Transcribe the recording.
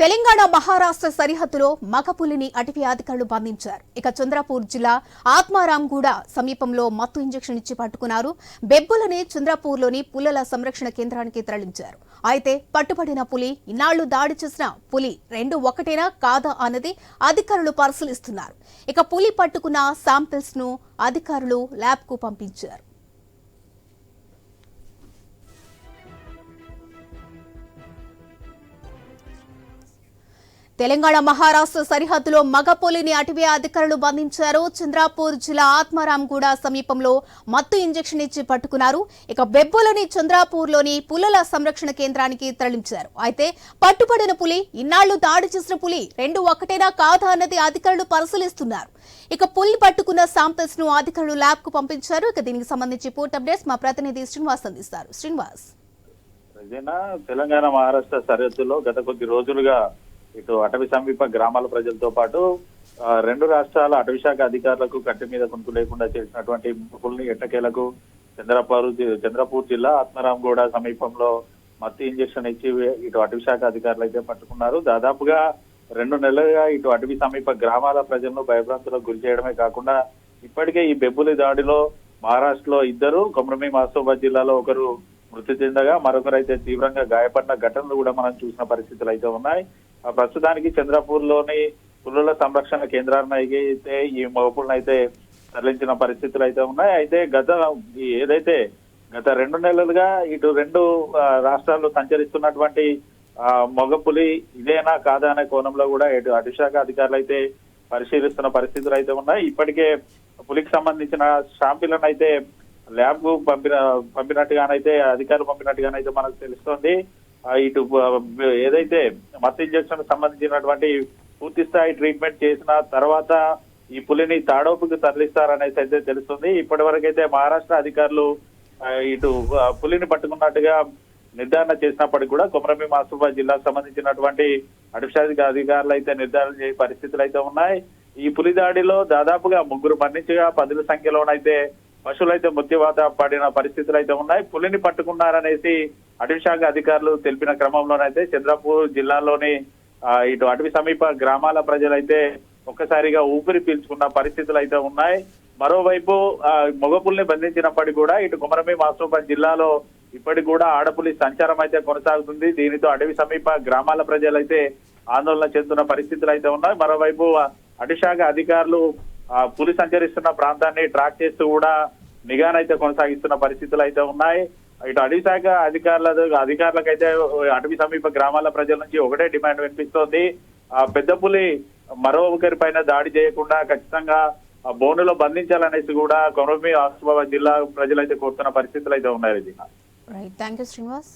తెలంగాణ మహారాష్ట్ర సరిహద్దులో మగపులిని అటవీ అధికారులు బంధించారు. ఇక చంద్రపూర్ జిల్లా ఆత్మారాంగూడ సమీపంలో మత్తు ఇంజెక్షన్ ఇచ్చి పట్టుకున్నారు. బెబ్బులని చంద్రపూర్లోని పులుల సంరక్షణ కేంద్రానికి తరలించారు. అయితే పట్టుబడిన పులి ఇన్నాళ్ళు దాడి చేసిన పులి రెండు ఒకటేనా కాదా అన్నది అధికారులు పరిశీలిస్తున్నారు. ఇక పులి పట్టుకున్న శాంపిల్స్ను అధికారులు ల్యాబ్కు పంపించారు. తెలంగాణ మహారాష్ట్ర సరిహద్దులో మగపులిని అటవీ అధికారులు బంధించారు. చంద్రాపూర్ జిల్లా ఆత్మారాంగూడ సమీపంలో మత్తు ఇంజెక్షన్ ఇచ్చి పట్టుకున్నారు. ఇక బెబ్బులని చంద్రాపూర్లోని పులుల సంరక్షణ కేంద్రానికి తరలించారు. అయితే పట్టుబడిన పులి ఇన్నాళ్ళు దాడి చేసిన పులి రెండు ఒకటేనా కాదా అన్నది అధికారులు పరిశీలిస్తున్నారు. ఇక పులి పట్టుకున్న శాంపిల్స్ను అధికారులు ల్యాబ్కు పంపించారు. ఇక దీనికి సంబంధించి పూర్తి అప్డేట్స్ మా ప్రతినిధి శ్రీనివాస్ అందిస్తారు. శ్రీనివాస్. తెలంగాణ మహారాష్ట్ర సరిహద్దులో గత కొద్ది రోజులుగా ఇటు అటవీ సమీప గ్రామాల ప్రజలతో పాటు రెండు రాష్ట్రాల అటవీ శాఖ అధికారులకు కట్టె మీద గుంతు లేకుండా చేసినటువంటి పుల్ని ఎట్టకేలకు చంద్రపూర్ జి- చంద్రపూర్ జిల్లా ఆత్మరాంగూడ సమీపంలో మత్తి ఇంజెక్షన్ ఇచ్చి ఇటు అటవీ శాఖ అధికారులు అయితే పట్టుకున్నారు. దాదాపుగా రెండు నెలలుగా ఇటు అటవీ సమీప గ్రామాల ప్రజలను భయభ్రాంతులకు గురి చేయడమే కాకుండా ఇప్పటికే ఈ బెబ్బులి దాడిలో మహారాష్ట్రలో ఇద్దరు కొమరమి మాసోబాద్ జిల్లాలో ఒకరు మృతి చెందగా మరొకరైతే తీవ్రంగా గాయపడిన ఘటనలు కూడా మనం చూసిన పరిస్థితులు అయితే ఉన్నాయి. ప్రస్తుతానికి చంద్రపూర్లోని పులుల సంరక్షణ కేంద్రాలను అయితే ఈ మగపులను అయితే తరలించిన పరిస్థితులు అయితే ఉన్నాయి. అయితే గత ఏదైతే గత రెండు నెలలుగా ఇటు రెండు రాష్ట్రాల్లో సంచరిస్తున్నటువంటి ఆ, మగపులి ఇదేనా కాదా అనే కోణంలో కూడా ఇటు అటుశాఖ అధికారులు అయితే పరిశీలిస్తున్న పరిస్థితులు అయితే ఉన్నాయి. ఇప్పటికే పులికి సంబంధించిన షాంపిలను అయితే ల్యాబ్కు పంపిన పంపినట్టుగానైతే అధికారులు పంపినట్టుగానైతే మనకు తెలుస్తోంది. ఇటు ఏదైతే మత్తు ఇంజక్షన్ సంబంధించినటువంటి పూర్తి స్థాయి ట్రీట్మెంట్ చేసిన తర్వాత ఈ పులిని తాడోపుకి తరలిస్తారనేసి అయితే తెలుస్తుంది. ఇప్పటి వరకైతే మహారాష్ట్ర అధికారులు ఇటు పులిని పట్టుకున్నట్టుగా నిర్ధారణ చేసినప్పటికీ కూడా కొమరమి మాసూబాద్ జిల్లాకు సంబంధించినటువంటి అడుషాధిక అధికారులు అయితే నిర్ధారణ చేసే పరిస్థితులు అయితే ఉన్నాయి. ఈ పులి దాడిలో దాదాపుగా ముగ్గురు మరణించగా పదుల సంఖ్యలోనైతే పశువులైతే అయితే మృత్యువాత పడిన పరిస్థితులు అయితే ఉన్నాయి. పులిని పట్టుకున్నారనేసి అటవీ శాఖ అధికారులు తెలిపిన క్రమంలోనైతే చంద్రపూర్ జిల్లాలోని ఇటు అటవీ సమీప గ్రామాల ప్రజలైతే ఒక్కసారిగా ఊపిరి పీల్చుకున్న పరిస్థితులు అయితే ఉన్నాయి. మరోవైపు మగపుల్ని బంధించినప్పటికీ కూడా ఇటు కుమరమి మాసూబాద్ జిల్లాలో ఇప్పటికి కూడా ఆడపులి సంచారం అయితే కొనసాగుతుంది. దీనితో అటవీ సమీప గ్రామాల ప్రజలైతే ఆందోళన చెందుతున్న పరిస్థితులు అయితే ఉన్నాయి. మరోవైపు ఆ, అటవీశాఖ అధికారులు పులి సంచరిస్తున్న ప్రాంతాన్ని ట్రాక్ చేస్తూ కూడా నిఘానైతే కొనసాగిస్తున్న పరిస్థితులు అయితే ఉన్నాయి. ఇటు అటవీ శాఖ అధికారుల అధికారులకైతే అటవీ సమీప గ్రామాల ప్రజల నుంచి ఒకటే డిమాండ్ వినిపిస్తోంది. ఆ పెద్ద పులి మరో ఒకరి పైన దాడి చేయకుండా ఖచ్చితంగా బోనులో బంధించాలనేసి కూడా కొమరమి ఆసిఫాబాద్ జిల్లా ప్రజలైతే కోరుతున్న పరిస్థితులు అయితే ఉన్నాయి రైట్ థ్యాంక్ యూ శ్రీనివాస్